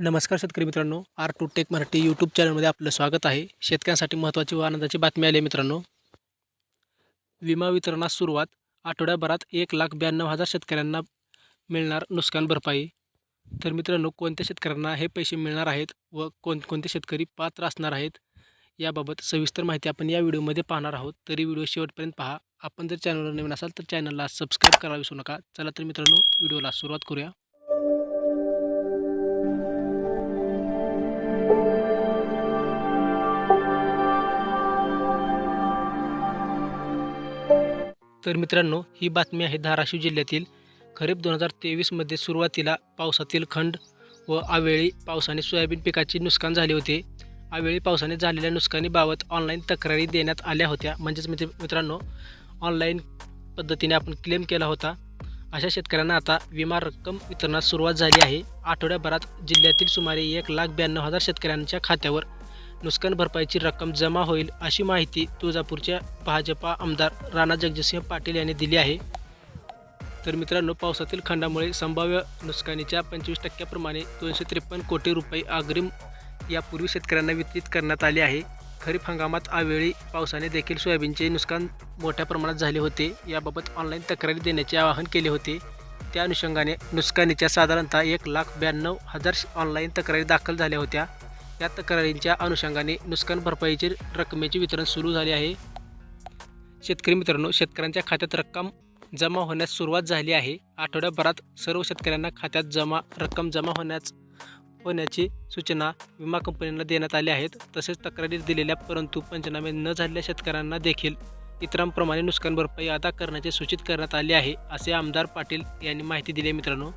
नमस्कार शेतकरी मित्रांनो R two tech Marathi YouTube चॅनलमध्ये आपलं स्वागत आहे. शेतकऱ्यांसाठी महत्त्वाची व आनंदाची बातमी आली आहे मित्रांनो. विमा वितरणास सुरुवात आठवड्याभरात एक लाख ब्याण्णव हजार शेतकऱ्यांना मिळणार नुकसान भरपाई. तर मित्रांनो कोणत्या शेतकऱ्यांना हे पैसे मिळणार आहेत व कोणकोणते शेतकरी पात्र असणार आहेत याबाबत सविस्तर माहिती आपण या व्हिडिओमध्ये पाहणार आहोत. तरी व्हिडिओ शेवटपर्यंत पहा. आपण जर चॅनलवर नवीन असाल तर चॅनलला सबस्क्राईब करायला विसरू नका. चला तर मित्रांनो व्हिडिओला सुरुवात करूया. तर मित्रांनो ही बातमी आहे धाराशिव जिल्ह्यातील. खरीप दोन हजार तेवीसमध्ये सुरुवातीला पावसातील खंड व आवेळी पावसाने सोयाबीन पिकाचे नुकसान झाले होते. आवेळी पावसाने झालेल्या नुकसानीबाबत ऑनलाईन तक्रारी देण्यात आल्या होत्या. म्हणजेच मित्र मित्रांनो ऑनलाईन पद्धतीने आपण क्लेम केला होता. अशा शेतकऱ्यांना आता विमा रक्कम वितरणास सुरुवात झाली आहे. आठवड्याभरात जिल्ह्यातील सुमारे एक लाख ब्याण्णव हजार शेतकऱ्यांच्या खात्यावर नुकसान भरपाईची रक्कम जमा होईल अशी माहिती तुळजापूरच्या भाजपा आमदार राणा जगजितसिंह पाटील यांनी दिली आहे. तर मित्रांनो पावसातील खंडामुळे संभाव्य नुकसानीच्या पंचवीस टक्क्याप्रमाणे दोनशे त्रेपन्न कोटी रुपये अग्रिम यापूर्वी शेतकऱ्यांना वितरित करण्यात आले आहे. खरीप हंगामात आवेळी पावसाने देखील सोयाबीनचे नुकसान मोठ्या प्रमाणात झाले होते. याबाबत ऑनलाईन तक्रारी देण्याचे आवाहन केले होते. त्या अनुषंगाने नुकसानीच्या साधारणतः एक लाख ब्याण्णव हजार ऑनलाईन तक्रारी दाखल झाल्या होत्या. या तक्रारींच्या अनुषंगाने नुकसान भरपाईचे रकमेचे वितरण सुरू झाले आहे. शेतकरी मित्रांनो शेतकऱ्यांच्या खात्यात रक्कम जमा होण्यास सुरुवात झाली आहे. आठवड्याभरात सर्व शेतकऱ्यांना खात्यात जमा रक्कम जमा होण्यास होण्याची सूचना विमा कंपन्यांना देण्यात आल्या आहेत. तसेच तक्रारी दिलेल्या परंतु पंचनामे न झालेल्या शेतकऱ्यांना देखील इतरांप्रमाणे नुकसान भरपाई अदा करण्याचे सूचित करण्यात आले आहे असे आमदार पाटील यांनी माहिती दिली आहे मित्रांनो.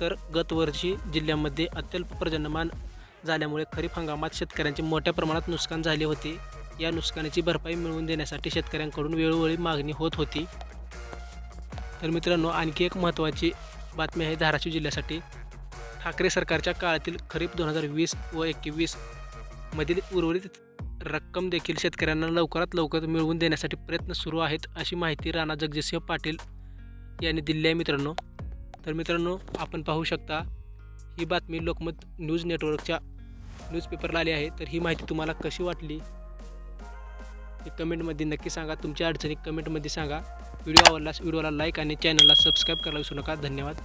तर गतवर्षी जिल्ह्यामध्ये अत्यल्प पर्जन्यमान झाल्यामुळे खरीप हंगामात शेतकऱ्यांचे मोठ्या प्रमाणात नुकसान झाले होते. या नुकसानीची भरपाई मिळवून देण्यासाठी शेतकऱ्यांकडून वेळोवेळी मागणी होत होती. तर मित्रांनो आणखी एक महत्त्वाची बातमी आहे धाराशिव जिल्ह्यासाठी. ठाकरे सरकारच्या काळातील खरीप दोन हजार वीस व एकवीस मधील उर्वरित रक्कम देखील शेतकऱ्यांना लवकरात लवकर मिळवून देण्यासाठी प्रयत्न सुरू आहेत अशी माहिती राणा जगजितसिंह पाटील यांनी दिली आहे मित्रांनो. तर मित्रांनो आपण पाहू शकता ही बातमी लोकमत न्यूज नेटवर्कच्या न्यूजपेपरला आली आहे तर ही माहिती तुम्हाला कशी वाटली? हे कमेंटमध्ये नक्की सांगा. तुमच्या अडचणी कमेंटमध्ये सांगा. व्हिडिओ आवडलास व्हिडिओला लाईक आणि चॅनलला सबस्क्राईब करायला विसरू नका. धन्यवाद.